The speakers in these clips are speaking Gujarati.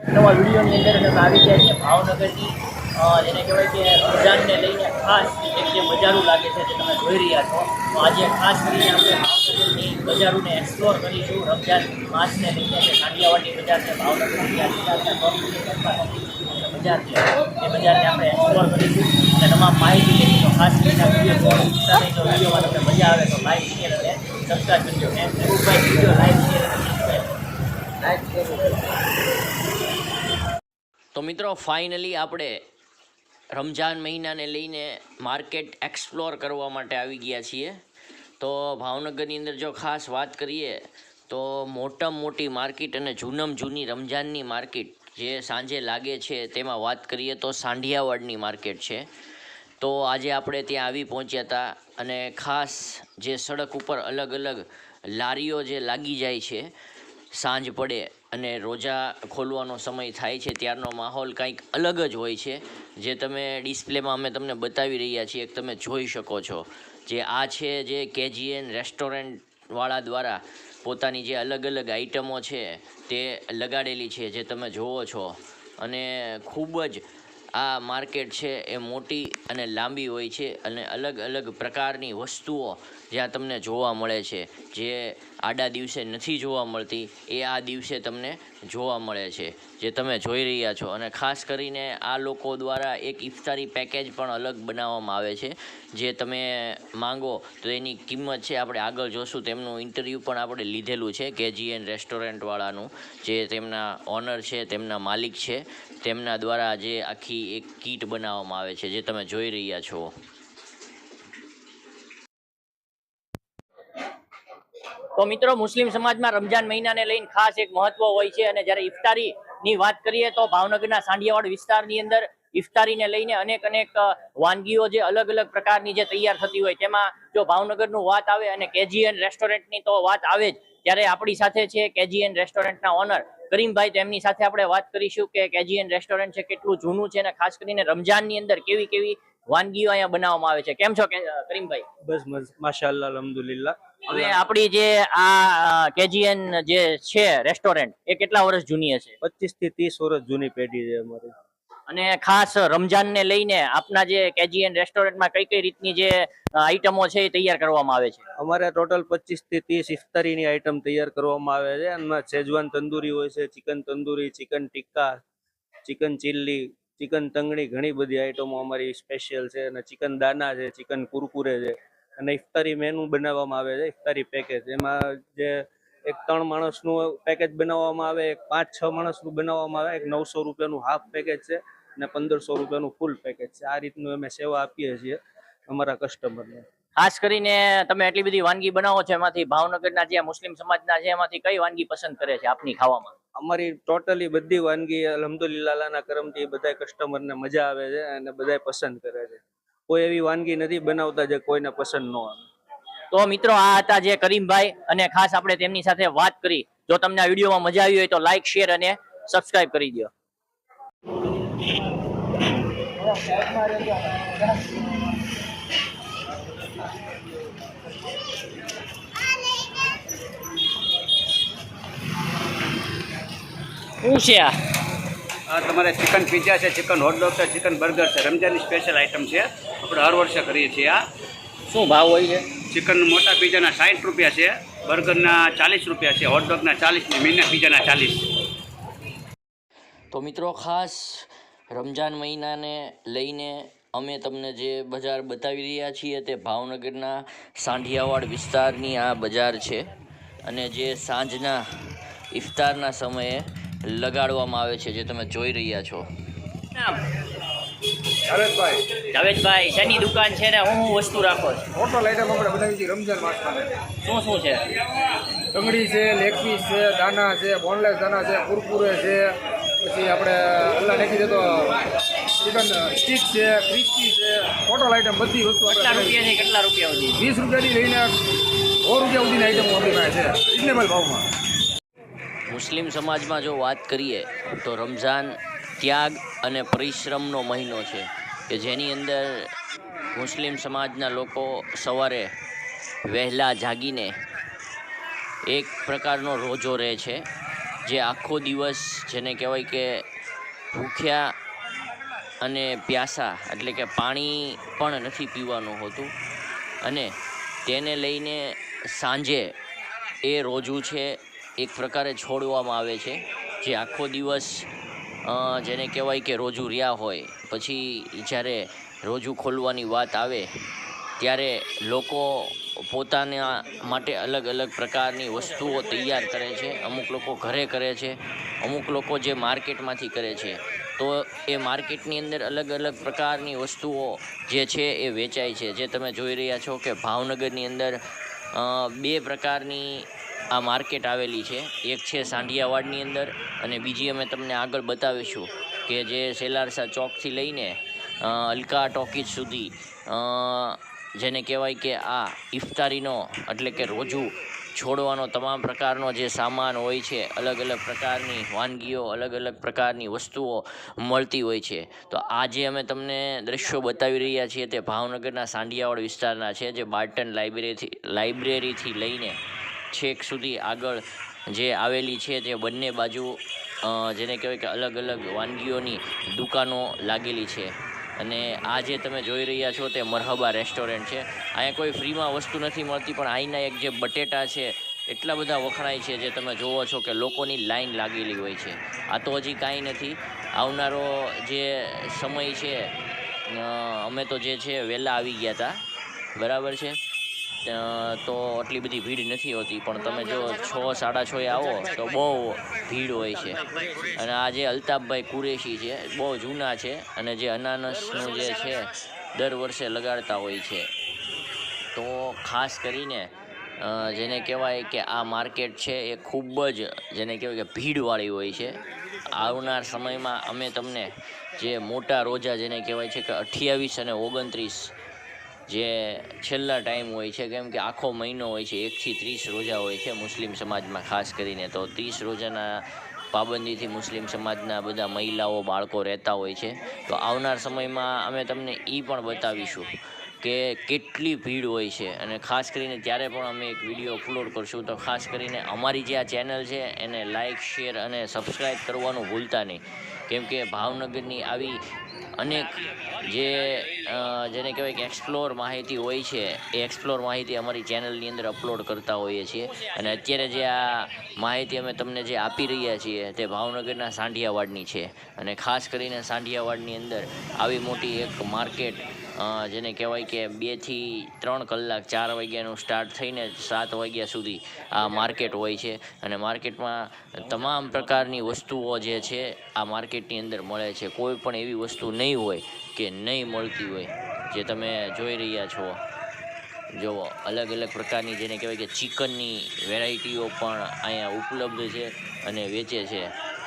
નવા વિડીયોની અંદર અમે આવી ગયા છીએ ભાવનગરની જેને કહેવાય કે રમઝાનને લઈને ખાસ એક જે બજારું લાગે છે જે તમે જોઈ રહ્યા છો. આજે ખાસ કરીને આપણે ભાવનગરની બજારોને એક્સપ્લોર કરીશું. રમઝાન માસને લઈને જે કાંડિયાવાડી બજાર છે, ભાવનગરની બજાર છે એ બજારને આપણે એક્સપ્લોર કરીશું. અને તમામ માહિતી લઈશું ખાસ કરીને વીડિયો વિડીયોમાં તમને મજા આવે તો લાઈક શેર અને સબસ્ક્રાઈબ કરજો. મહેબૂબભાઈ વીડિયો લાઈક શેર અને સબસ્ક્રાઈબ લાઈક શેર તો મિત્રો ફાઇનલી આપણે રમજાન મહિનાને લઈને માર્કેટ એક્સપ્લોર કરવા માટે આવી ગયા છીએ. તો ભાવનગરની અંદર જો ખાસ વાત કરીએ, તો મોટામાં મોટી માર્કેટ અને જૂનમ જૂની રમજાનની માર્કેટ જે સાંજે લાગે છે તેમાં વાત કરીએ તો સાંઢિયાવાડની માર્કેટ છે. તો આજે આપણે ત્યાં આવી પહોંચ્યા હતા અને ખાસ જે સડક ઉપર અલગ અલગ લારીઓ જે લાગી જાય છે, સાંજ પડે અને રોજા ખોલવાનો સમય થાય છે, ત્યારનો માહોલ કંઈક અલગ જ હોય છે. જે તમે ડિસ્પ્લેમાં અમે તમને બતાવી રહ્યા છીએ તમે જોઈ શકો છો. જે આ છે જે કેજીએન રેસ્ટોરન્ટવાળા દ્વારા પોતાની જે અલગ અલગ આઇટમો છે, તે લગાડેલી છે, જે તમે જુઓ છો. અને ખૂબ જ આ માર્કેટ છે, એ મોટી અને લાંબી હોય છે અને અલગ અલગ પ્રકારની વસ્તુઓ જ્યાં તમને જોવા મળે છે. જે આડા દિવસે નથી જોવા મળતી, એ આ દિવસે તમને જોવા મળે છે, જે તમે જોઈ રહ્યા છો. અને ખાસ કરીને આ લોકો દ્વારા એક ઇફતારી પેકેજ પણ અલગ બનાવવામાં આવે છે, જે તમે માંગો તો એની કિંમત છે, આપણે આગળ જોશું. તેમનું ઇન્ટરવ્યૂ પણ આપણે લીધેલું છે, કેજીએન રેસ્ટોરન્ટવાળાનું, જે તેમના ઓનર છે, તેમના માલિક છે, તેમના દ્વારા જે આખી એક કીટ બનાવવામાં આવે છે, જે તમે જોઈ રહ્યા છો. તો મિત્રો, મુસ્લિમ સમાજમાં રમજાન મહિનાને લઈને ખાસ એક મહત્વ હોય છે અને જ્યારે ઇફતારીની વાત કરીએ તો ભાવનગરના સાંડિયાવાડ વિસ્તારની અંદર ઇફતારીને લઈને અનેક અનેક વાનગીઓ જે અલગ અલગ પ્રકારની જે તૈયાર થતી હોય તેમાં જો ભાવનગરનું વાત આવે અને કેજીએન રેસ્ટોરન્ટની તો વાત આવે જ, ત્યારે આપણી સાથે છે કેજીએન રેસ્ટોરન્ટના ઓનર. કરીમભાઈ, તેમની સાથે આપણે વાત કરીશું કે કેજીએન રેસ્ટોરન્ટ છે કેટલું જૂનું છે અને ખાસ કરીને રમજાનની અંદર કેવી કેવી વાનગીઓ અહીંયા બનાવવામાં આવે છે. કેમ છો કરીમભાઈ? બસ માશાઅલ્લાહ, અલ્હમ્દુલિલ્લાહ. હવે આપણી જે આ કેજીએન જે છે રેસ્ટોરન્ટ એ કેટલા વર્ષ જૂની હશે? પચીસથી ત્રીસ વર્ષ જૂની પેઢી છે અમારી. અને ખાસ રમજાનને લઈને આપના જે કેજીએન રેસ્ટોરન્ટમાં કઈ કઈ રીતની જે આઈટમો છે એ તૈયાર કરવામાં આવે છે? અમારે ટોટલ પચીસથી ત્રીસ ઇફતારીની આઈટમ તૈયાર કરવામાં આવે છે. એમાં શેજવાન તંદૂરી હોય છે chicken tandoori chicken tikka chicken chilli chicken tangdi ઘણી બધી આઈટમો અમારી સ્પેશિયલ છે. અને ચિકન દાના છે ચિકન કુરકુરે છે. અને ઇફતારી મેનુ બનાવવામાં આવે છે ઇફતારી પેકેજ એમાં જે એક ત્રણ માણસનું પેકેજ બનાવવામાં આવે એક પાંચ છ માણસનું બનાવવામાં આવે એક નવસો રૂપિયાનું હાફ પેકેજ છે અને પંદરસો રૂપિયાનું ફૂલ પેકેજ છે. આ રીતનું અમે સેવા આપીએ છીએ અમારા કસ્ટમરને ખાસ કરીને તમે એટલી બધી વાનગી બનાવો છો એમાંથી ભાવનગરના જે મુસ્લિમ સમાજના છે એમાંથી કઈ વાનગી પસંદ કરે છે આપની ખાવામાં? અમારી ટોટલી બધી વાનગી અલહમદુલિલ્લાના કરમથી બધા કસ્ટમરને મજા આવે છે અને બધા પસંદ કરે છે. કોઈ એવી વાનગી નથી બનાવતા જે કોઈને પસંદ ન આવે. તો મિત્રો, આ હતા જે કરીમભાઈ અને ખાસ આપણે તેમની સાથે વાત કરી. જો તમને આ વિડીયોમાં મજા આવી હોય તો લાઈક શેર અને સબસ્ક્રાઇબ કરી દો શું છે આ? તમારે ચિકન પિઝા છે ચિકન હોટડોગ છે ચિકન બર્ગર છે. રમજાનની સ્પેશિયલ આઇટમ છે. આપણે હર વર્ષે કરીએ છીએ આ. શું ભાવ હોય છે? ચિકન મોટા પિઝાના સાઠ રૂપિયા છે બર્ગરના ચાલીસ રૂપિયા છે હોટડોગના ચાલીસ ને મીના પીઝાના ચાલીસ. તો મિત્રો ખાસ રમજાન મહિનાને લઈને અમે તમને જે બજાર બતાવી રહ્યા છીએ તે ભાવનગરના સાંઢિયાવાડ વિસ્તારની આ બજાર છે. અને જે સાંજના ઇફતારના સમયે લગાડવામાં આવે છે જે તમે જોઈ રહ્યા છો. જાવેદભાઈ. શેની દુકાન છે ને? હું હું વસ્તુ રાખો છો. હોટલ આઈટમ આપણે બનાવી છે માસમાં. શું શું છે? ટંગડી છે લેગ પીસ છે દાના છે બોનલેસ દાના છે કુરકુરે છે પછી આપણે અલ્લા નાખી દે તો ચિકન સ્ટીક છે ક્રિસ્પી છે. આઈટમ બધી વસ્તુ કેટલા આપણે કેટલા રૂપિયા સુધી? વીસ રૂપિયાથી લઈને સો રૂપિયા સુધીની આઈટમ આપણી પાસે છે. રિઝનેબલ ભાવમાં. મુસ્લિમ સમાજમાં જો વાત કરીએ તો રમઝાન ત્યાગ અને પરિશ્રમનો મહિનો છે કે જેની અંદર મુસ્લિમ સમાજના લોકો સવારે વહેલા જાગીને એક પ્રકારનો રોજો રહે છે, જે આખો દિવસ જેને કહેવાય કે ભૂખ્યા અને પ્યાસા, એટલે કે પાણી પણ નથી પીવાનું હોતું. અને તેને લઈને સાંજે એ રોજું છે એક પ્રકારે છોડવામાં આવે છે, જે આખો દિવસ જેને કહેવાય કે રોજુ રહ્યા હોય. પછી જ્યારે રોજુ ખોલવાની વાત આવે, ત્યારે લોકો પોતાના માટે અલગ અલગ પ્રકારની વસ્તુઓ તૈયાર કરે છે. અમુક લોકો ઘરે કરે છે, અમુક લોકો જે માર્કેટમાંથી કરે છે. તો એ માર્કેટની અંદર અલગ અલગ પ્રકારની વસ્તુઓ જે છે એ વેચાય છે. જે તમે જોઈ રહ્યા છો કે ભાવનગરની અંદર બે પ્રકારની આ માર્કેટ આવેલી છે. એક છે સાંઢિયાવાડની અંદર અને બીજી અમે તમને આગળ બતાવીશું કે જે સેલારસા ચોકથી લઈને અલકા ટોકીજ સુધી જેને કહેવાય કે આ ઇફતારીનો એટલે કે રોજુ છોડવાનો તમામ પ્રકારનો જે સામાન હોય છે, અલગ અલગ પ્રકારની વાનગીઓ, અલગ અલગ પ્રકારની વસ્તુઓ મળતી હોય છે. તો આજે અમે તમને દ્રશ્યો બતાવી રહ્યા છીએ તે ભાવનગરના સાંડિયાવાડ વિસ્તારના છે, જે બાર્ટન લાઇબ્રેરીથી લાઇબ્રેરીથી લઈને છેક સુધી આગળ જે આવેલી છે તે બંને બાજુ જેને કહેવાય કે અલગ અલગ વાનગીઓની દુકાનો લાગેલી છે. અને આ જે તમે જોઈ રહ્યા છો તે મરહબા રેસ્ટોરન્ટ છે. અહીંયા કોઈ ફ્રીમાં વસ્તુ નથી મળતી, પણ અહીંના એક જે બટેટા છે, એટલા બધા વખણાય છે જે તમે જોવો છો કે લોકોની લાઈન લાગેલી હોય છે. આ તો હજી કાંઈ નથી. આવનારો જે સમય છે અમે તો જે છે, વહેલા આવી ગયા હતા બરાબર છે? તો આટલી બધી ભીડ નથી હોતી પણ તમે જો છ સાડા છ આવો તો બહુ ભીડ હોય છે. અને આ જે અલ્તાફભાઈ કુરેશી છે બહુ જૂના છે અને જે અનાનસનું જે છે દર વર્ષે લગાડતા હોય છે. તો ખાસ કરીને જેને કહેવાય કે આ માર્કેટ છે એ ખૂબ જ જેને કહેવાય કે ભીડવાળી હોય છે. આવનાર સમયમાં અમે તમને જે મોટા રોજા જેને કહેવાય છે કે અઠ્યાવીસ અને ઓગણત્રીસ જે છેલ્લા ટાઈમ હોય છે, કેમ કે આખો મહિનો હોય છે એકથી ત્રીસ રોજા હોય છે મુસ્લિમ સમાજમાં, ખાસ કરીને તો ત્રીસ રોજાના પાબંદીથી મુસ્લિમ સમાજના બધા મહિલાઓ, બાળકો રહેતા હોય છે. તો આવનાર સમયમાં અમે તમને એ પણ બતાવીશું. કે કેટલી ભીડ હોય છે. અને ખાસ કરીને ત્યારે પણ અમે એક વીડિયો અપલોડ કરશું, તો ખાસ કરીને અમારી જે આ ચેનલ છે, એને લાઇક શેર અને સબસ્ક્રાઈબ કરવાનું ભૂલતા નહીં. કેમ કે ભાવનગરની આવી અનેક જે જેને કહેવાય કે એક્સપ્લોર માહિતી હોય છે, એ એક્સપ્લોર માહિતી અમારી ચેનલની અંદર અપલોડ કરતા હોઈએ છીએ. અને અત્યારે જે આ માહિતી અમે તમને જે આપી રહ્યા છીએ, તે ભાવનગરના સાંઢિયાવાડની છે. અને ખાસ કરીને સાંઢિયાવાડની અંદર આવી મોટી એક માર્કેટ જેને કહેવાય કે બેથી ત્રણ કલાક ચાર વાગ્યાનું સ્ટાર્ટ થઈને સાત વાગ્યા સુધી આ માર્કેટ હોય છે. અને માર્કેટમાં તમામ પ્રકારની વસ્તુઓ જે છે, આ માર્કેટની અંદર મળે છે. કોઈ પણ એવી વસ્તુ નહીં હોય કે નહીં મળતી હોય, જે તમે જોઈ રહ્યા છો. જો અલગ અલગ પ્રકારની જેને કહેવાય કે ચિકનની વેરાયટીઓ પણ અહીંયા ઉપલબ્ધ છે અને વેચે છે.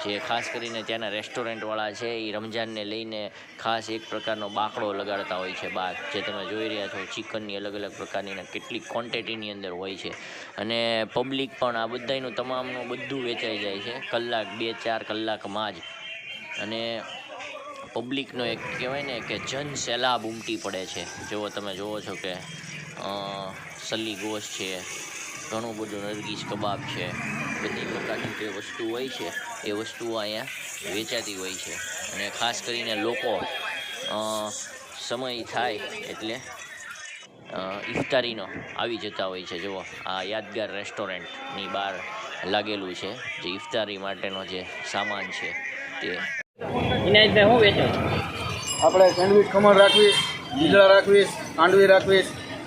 જે ખાસ કરીને ત્યાંના રેસ્ટોરન્ટવાળા છે એ રમજાનને લઈને ખાસ એક પ્રકારનો બાકડો લગાડતા હોય છે બહાર. જે તમે જોઈ રહ્યા છો, ચિકનની અલગ અલગ પ્રકારની કેટલીક કેટલી ક્વોન્ટિટીની અંદર હોય છે. અને પબ્લિક પણ આ બધાયનું તમામનું બધું વેચાઈ જાય છે. કલાક, બે, ચાર કલાકમાં જ. અને પબ્લિકનો એક કહેવાય ને કે જન સેલાબ ઉમટી પડે છે. જો તમે, જુઓ છો કે સલી ગોશ છે, ઘણું બધું નરગીસ કબાબ છે. બધી પ્રકારની જે વસ્તુ હોય છે એ વસ્તુઓ અહીંયા વેચાતી હોય છે. અને ખાસ કરીને લોકો સમય થાય એટલે ઇફતારીનો આવી જતા હોય છે. જુઓ આ યાદગાર રેસ્ટોરન્ટની બહાર લાગેલું છે જે ઇફતારી માટેનો જે સામાન છે તે. શું વેચો? આપણે સેન્ડવિચ ખમણ રાખવી ઈદડા રાખવી કાંડવી રાખવી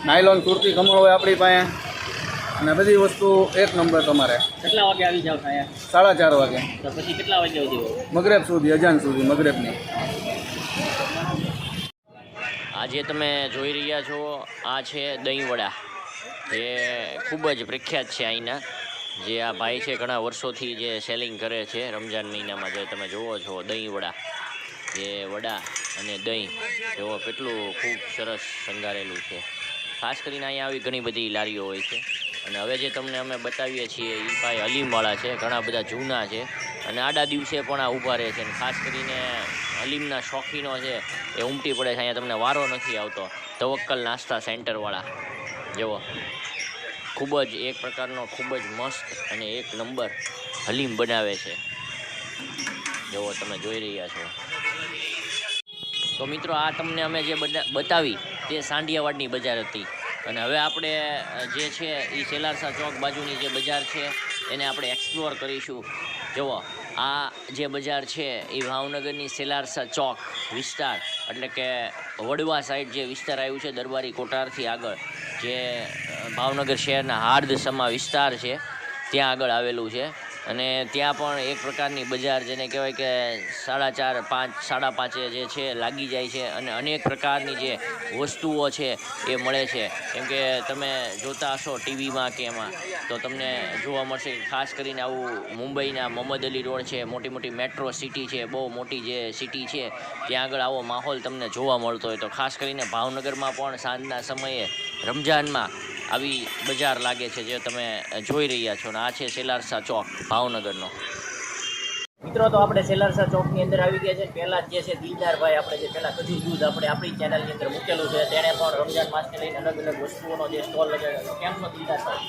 નાયલોન સુરતી ખમણ હોય આપણી પાસે. અને બધી વસ્તુ એક નંબર તમારે. કેટલા વાગે આવી જાવ અહીંયા સાડા ચાર વાગે. તો પછી કેટલા વાગે સુધી મગરેબ સુધી અજાન સુધી મગરેબની આજે તમે જોઈ રહ્યા છો આ છે દહીંવડા. જે ખૂબ જ પ્રખ્યાત છે અહીંના જે આ ભાઈ છે ઘણા વર્ષોથી જે સેલિંગ કરે છે રમજાન મહિનામાં. જે તમે જુઓ છો દહીંવડા જે વડા અને દહીં જુઓ કેટલું ખૂબ સરસ શણગારેલું છે. ખાસ કરીને અહીંયા આવી ઘણી બધી લારીઓ હોય છે. અને હવે જે તમને અમે બતાવીએ છીએ એ ભાઈ હલીમવાળા છે, ઘણા બધા જૂના છે. અને આડા દિવસે પણ આ ઊભા રહે છે અને ખાસ કરીને હલીમના શોખીનો છે, એ ઉમટી પડે છે, અહીંયા તમને વારો નથી આવતો. તવક્કલ નાસ્તા સેન્ટરવાળા. જુઓ. ખૂબ જ, એક પ્રકારનો ખૂબ જ મસ્ત અને એક નંબર હલીમ બનાવે છે. જેવો તમે જોઈ રહ્યા છો. તો મિત્રો, આ તમને અમે જે બતાવી, તે સાંડિયાવાડની બજાર હતી. અને હવે આપણે જે છે એ સેલારસા ચોક બાજુની જે બજાર છે, એને આપણે એક્સપ્લોર કરીશું. જુઓ, આ જે બજાર છે એ ભાવનગરની સેલારસા ચોક વિસ્તાર, એટલે કે વડવા સાઈડ જે વિસ્તાર આવ્યું છે, દરબારી કોટારથી આગળ, જે ભાવનગર શહેરના હાર્દસમા વિસ્તાર છે, ત્યાં આગળ આવેલું છે. અને ત્યાં પણ એક પ્રકારની બજાર જેને કહેવાય કે સાડા ચાર, પાંચ, સાડા પાંચે જે છે લાગી જાય છે અને અનેક પ્રકારની જે વસ્તુઓ છે એ મળે છે. કેમ કે તમે જોતા હશો ટીવીમાં કે એમાં, તો તમને જોવા મળશે ખાસ કરીને આવું મુંબઈના મોહમ્મદ અલી રોડ છે, મોટી મોટી મેટ્રો સિટી છે, બહુ મોટી જે સિટી છે, ત્યાં આગળ આવો માહોલ તમને જોવા મળતો હોય તો ખાસ કરીને ભાવનગરમાં પણ સાંજના સમયે રમજાનમાં આવી બજાર લાગે છે જે તમે જોઈ રહ્યા છો ને આ છે સેલારસા ચોક ભાવનગરનો. મિત્રો તો આપણે સેલારસા ચોકની અંદર આવી ગયા છે. પહેલાં જે છે દિલદારભાઈ આપણે જે પહેલાં ખજૂર દૂધ આપણે આપણી ચેનલની અંદર મૂકેલું છે. તેણે પણ રમજાન માસને લઈને અલગ અલગ વસ્તુઓનો જે સ્ટોલ લગાવ્યો કેમ છો દિલદારભાઈ?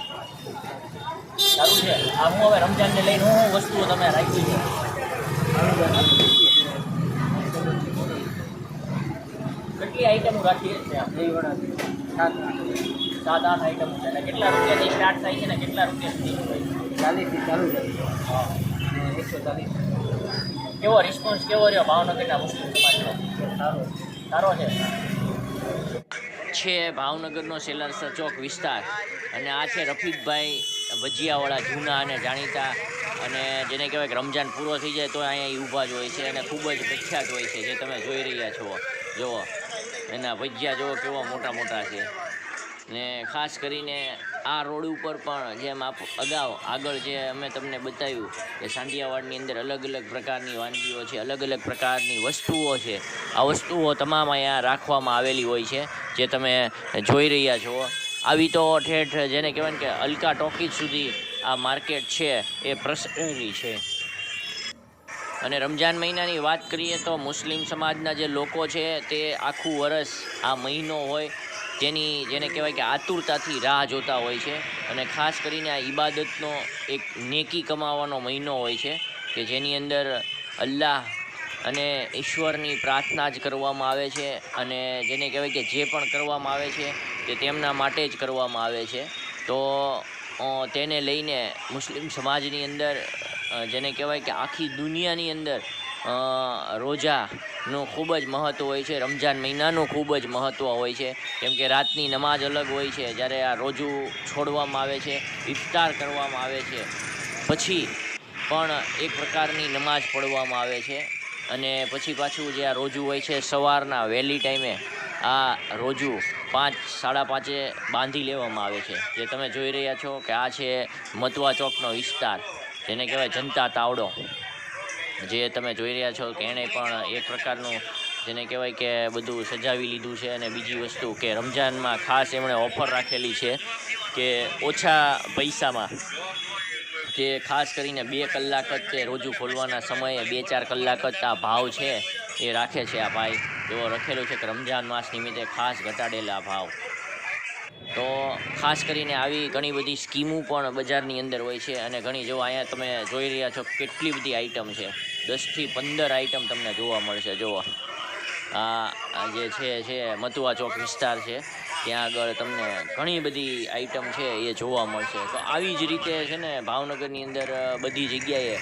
સારું છે? આ હું હવે રમજાનને લઈને હું વસ્તુઓ તમે રાખી છે. કેટલી આઈટમો રાખીએ છીએ સાત આઠ આઈટમો છે અને કેટલા રૂપિયાથી સ્ટાર્ટ થાય છે ને કેટલા રૂપિયા સુધી હોય? ચાલીસથી ચાલુ છે હા. એકસો ચાલીસ. કેવો રિસ્પોન્સ કેવો રહ્યો? ભાવનગરના મુસ્લિમ સમાજનો સારો. સારો છે? છે ભાવનગરનો સેલરસર ચોક વિસ્તાર. અને આ છે રફીકભાઈ ભજીયાવાળા જૂના અને જાણીતા. અને જેને કહેવાય કે રમજાન પૂરો થઈ જાય તો અહીંયા ઊભા જ હોય છે અને ખૂબ જ પ્રખ્યાત હોય છે જે તમે જોઈ રહ્યા છો. જુઓ. એના ભજીયા જુઓ કેવા મોટા મોટા છે. ને ખાસ કરીને આ રોડ ઉપર પણ જેમ આપ અગાઉ આગળ જે અમે તમને બતાવ્યું કે સાંઢિયાવાડની અંદર અલગ અલગ પ્રકારની વાનગીઓ છે, અલગ અલગ પ્રકારની વસ્તુઓ છે. આ વસ્તુઓ તમામ અહીંયા રાખવામાં આવેલી હોય છે, જે તમે જોઈ રહ્યા છો. આવી તો ઠેઠ જેને કહેવાય કે અલકા ટોકીજ સુધી આ માર્કેટ છે, એ પ્રસરેલી છે. અને રમજાન મહિનાની વાત કરીએ તો મુસ્લિમ સમાજના જે લોકો છે, તે આખું વરસ આ મહિનો હોય તેની જેને કહેવાય કે આતુરતાથી રાહ જોતા હોય છે અને ખાસ કરીને આ ઈબાદતનો એક નેકી કમાવાનો મહિનો હોય છે કે જેની અંદર અલ્લાહ અને ઈશ્વરની પ્રાર્થના જ કરવામાં આવે છે અને જેને કહેવાય કે જે પણ કરવામાં આવે છે તે તેમના માટે જ કરવામાં આવે છે. તો તેને લઈને મુસ્લિમ સમાજની અંદર જેને કહેવાય કે આખી દુનિયાની અંદર રોજાનું ખૂબ જ મહત્ત્વ હોય છે. રમજાન મહિનાનું ખૂબ જ મહત્ત્વ હોય છે. કેમ કે રાતની નમાજ અલગ હોય છે. જ્યારે આ રોજું છોડવામાં આવે છે, ઇફતાર કરવામાં આવે છે. પછી પણ એક પ્રકારની નમાજ પઢવામાં આવે છે. અને પછી પાછું જે આ રોજુ હોય છે, સવારના વહેલી ટાઈમે આ રોજુ પાંચ, સાડા પાંચે બાંધી લેવામાં આવે છે. જે તમે જોઈ રહ્યા છો કે આ છે મતવા ચોકનો વિસ્તાર, જેને કહેવાય જનતા તાવડો. જે તમે જોઈ રહ્યા છો કે એણે પણ એક પ્રકારનું જેને કહેવાય કે બધું સજાવી લીધું છે અને બીજી વસ્તુ કે રમજાનમાં ખાસ એમણે ઓફર રાખેલી છે કે ઓછા પૈસામાં જે ખાસ કરીને બે કલાક જ તે રોજુ ખોલવાના સમયે બે ચાર કલાક જ આ ભાવ છે એ રાખે છે આ ભાઈ. એવો રખેલો છે કે રમજાન માસ નિમિત્તે ખાસ ઘટાડેલા ભાવ. તો ખાસ કરીને આવી ઘણી બધી સ્કીમો પણ બજારની અંદર હોય છે અને ઘણી જો અહીંયા તમે જોઈ રહ્યા છો કેટલી બધી આઈટમ છે. દસથી પંદર આઈટમ તમને જોવા મળશે, જુઓ. આ જે છે છે, મતુઆ ચોક વિસ્તાર છે. ત્યાં આગળ તમને ઘણી બધી આઈટમ છે એ જોવા મળશે. તો આવી જ રીતે છે ને, ભાવનગરની અંદર બધી જગ્યાએ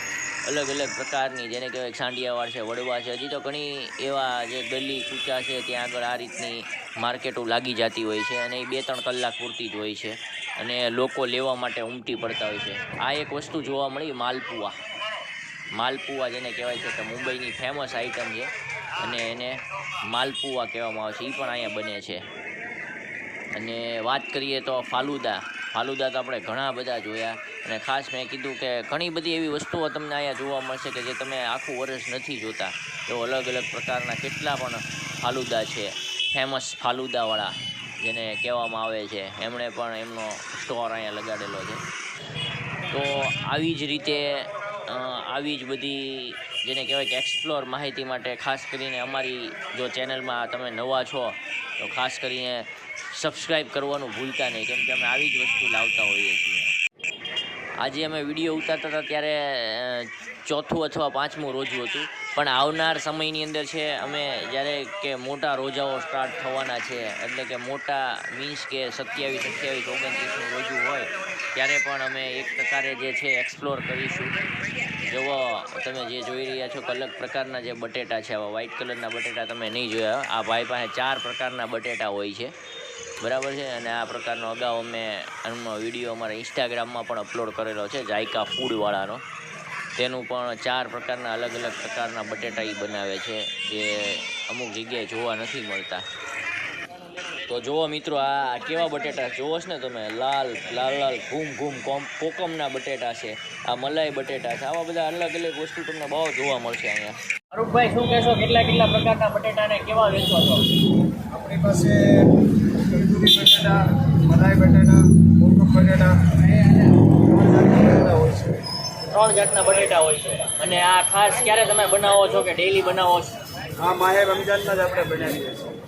અલગ અલગ પ્રકારની જેને કહેવાય સાંડિયાવાડ છે, વડવા છે, હજી તો ઘણી એવા જે ગલી કૂચા છે, ત્યાં આગળ આ રીતની માર્કેટો લાગી જતી હોય છે અને એ બે ત્રણ કલાક પૂરતી જ હોય છે અને લોકો લેવા માટે ઉમટી પડતા હોય છે. આ એક વસ્તુ જોવા મળી, માલપુઆ. માલપુઆ જેને કહેવાય છે કે મુંબઈની ફેમસ આઈટમ છે. અને એને માલપુઆ કહેવામાં આવે છે એ પણ અહીંયા બને છે. અને વાત કરીએ તો ફાલુદા. ફાલુદા તો આપણે ઘણા બધા જોયા. અને ખાસ મેં કીધું કે ઘણી બધી એવી વસ્તુઓ તમને અહીંયા જોવા મળશે કે જે તમે આખું વર્ષ નથી જોતા. તો અલગ અલગ પ્રકારના કેટલા પણ ફાલુદા છે. ફેમસ ફાલુદાવાળા જેને કહેવામાં આવે છે. એમણે પણ એમનો સ્ટોર અહીંયા લગાડેલો છે. તો આવી જ રીતે આવી જ બધી જેને કહેવાય કે એક્સપ્લોર માહિતી માટે ખાસ કરીને અમારી જો ચેનલમાં તમે નવા છો, તો ખાસ કરીને સબસ્ક્રાઈબ કરવાનું ભૂલતા નહીં, કેમ કે અમે આવી જ વસ્તુ લાવતા હોઈએ છીએ. આજે અમે વીડિયો ઉતારતા હતા ત્યારે ચોથું અથવા પાંચમું રોજું હતું. પણ આવનાર સમયની અંદર છે, અમે જ્યારે કે મોટા રોજાઓ સ્ટાર્ટ થવાના છે, એટલે કે મોટા મીન્સ કે સત્યાવીસ, અઠ્યાવીસ, ઓગણત્રીસનું રોજું હોય ત્યારે પણ અમે એક પ્રકારે જે છે એક્સપ્લોર કરીશું. જુઓ, તમે જે જોઈ રહ્યા છો અલગ પ્રકારના જે બટેટા છે, આવા વ્હાઇટ કલરના બટેટા તમે નહીં જોયા. આ ભાઈ પાસે ચાર પ્રકારના બટેટા હોય છે. બરાબર છે? અને આ પ્રકારનો અગાઉ અમે આનો વીડિયો અમારા ઇન્સ્ટાગ્રામમાં પણ અપલોડ કરેલો છે, જાયકા ફૂડવાળાનો તેનું પણ ચાર પ્રકારના અલગ અલગ પ્રકારના બટેટા એ બનાવે છે, જે અમુક જગ્યાએ જોવા નથી મળતા. તો જુઓ મિત્રો આ કેવા બટેટા? જોવો છો ને તમે લાલ લાલ લાલ ઘૂમ ઘૂમ કોમ કોકમના બટેટા છે. આ મલાઈ બટેટા છે. આવા બધા અલગ અલગ વસ્તુ તમને બહુ જોવા મળશે અહીંયા. અરૂપભાઈ શું કહેશો? કેટલા કેટલા પ્રકારના બટેટાને કેવા વેચો છો? આપણી પાસે તંદૂરી બટેટા મલાઈ બટેટા કોકમ બટેટા બટેટા હોય છે ત્રણ જાતના બટેટા હોય છે. અને આ ખાસ ક્યારે તમે બનાવો છો કે ડેઈલી બનાવો છો? આ માહે રમજાનમાં જ આપણે બનાવીએ છીએ.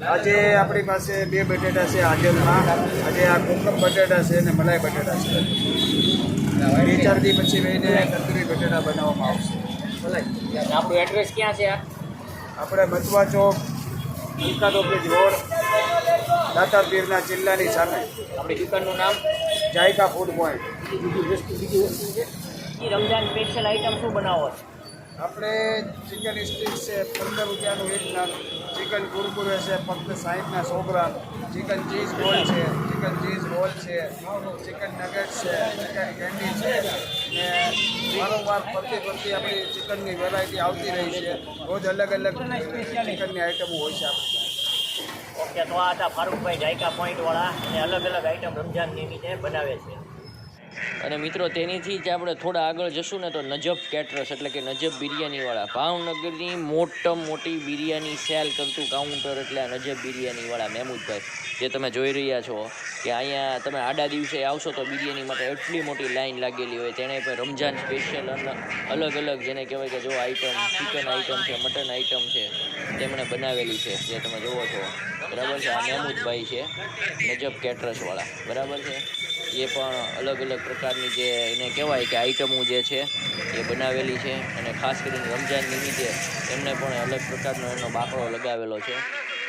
આજે આપણી પાસે બે બટેટા છે આજલમાં આજે આ કોકમ બટેટા છે અને મલાઈ બટેટા છે. બે ચાર દી પછી રહીને તંદૂરી બટેટા બનાવવામાં આવશે. આપણું એડ્રેસ ક્યાં છે આ? આપણે મથવા ચોક ઉલ્કા ઓફિસ રોડ દાતા પીરના જિલ્લાની સામે. આપણી દુકાનનું નામ? Zaika food point. બીજી વસ્તુ બીજી વસ્તુ છે? રમજાન સ્પેશિયલ આઈટમ શું બનાવો છો? આપણે ચિકન સ્ટીક છે, પંદર રૂપિયાનું એક નાન. ચિકન કુરકુરે છે, ફક્ત સાહીઠના સો ગ્રામ ચિકન ચીઝ રોલ છે ચિકન ચીઝ રોલ છે. ચિકન નગેટ છે ચિકન કેન્ડી છે. ને વારંવાર ફરતી ફરતી આપણી ચિકનની વેરાયટી આવતી રહી છે. રોજ અલગ અલગ ચિકનની આઈટમો હોય છે આપણે ઓકે, તો આ હતા ફારૂકભાઈ જાયકા પોઈન્ટવાળા અને અલગ અલગ આઈટમ રમઝાન નિમિત્તે બનાવે છે. અને મિત્રો, તેનીથી જ આપણે થોડા આગળ જશું ને તો નજબ કેટરસ એટલે કે નજબ બિરયાનીવાળા. ભાવનગરની મોટમ મોટી બિરયાની સેલ કરતું કાઉન્ટર એટલે નજબ બિરયાનીવાળા મહેમૂદભાઈ. જે તમે જોઈ રહ્યા છો કે અહીંયા તમે આડા દિવસે આવશો તો બિરયાની માટે એટલી મોટી લાઈન લાગેલી હોય. તેણે પણ રમજાન સ્પેશિયલ અલગ અલગ જેને કહેવાય કે જો આઈટમ ચિકન આઈટમ છે મટન આઈટમ છે, તેમણે બનાવેલી છે, જે તમે જોવો છો. બરાબર છે? આ મહેમૂદભાઈ છે, નજબ કેટરસવાળા. બરાબર છે? એ પણ અલગ અલગ પ્રકારની જે એને કહેવાય કે આઈટમો જે છે, એ બનાવેલી છે અને ખાસ કરીને રમજાન નિમિત્તે એમને પણ અલગ પ્રકારનો એનો બાકડો લગાવેલો છે.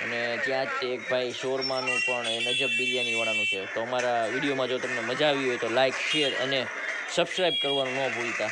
અને ત્યાં જ એક ભાઈ શોરમાનું પણ એ નજબ બિરયાનીવાળાનું છે. તો અમારા વિડીયોમાં જો તમને મજા આવી હોય તો લાઇક શેર અને સબસ્ક્રાઈબ કરવાનું ન ભૂલતા.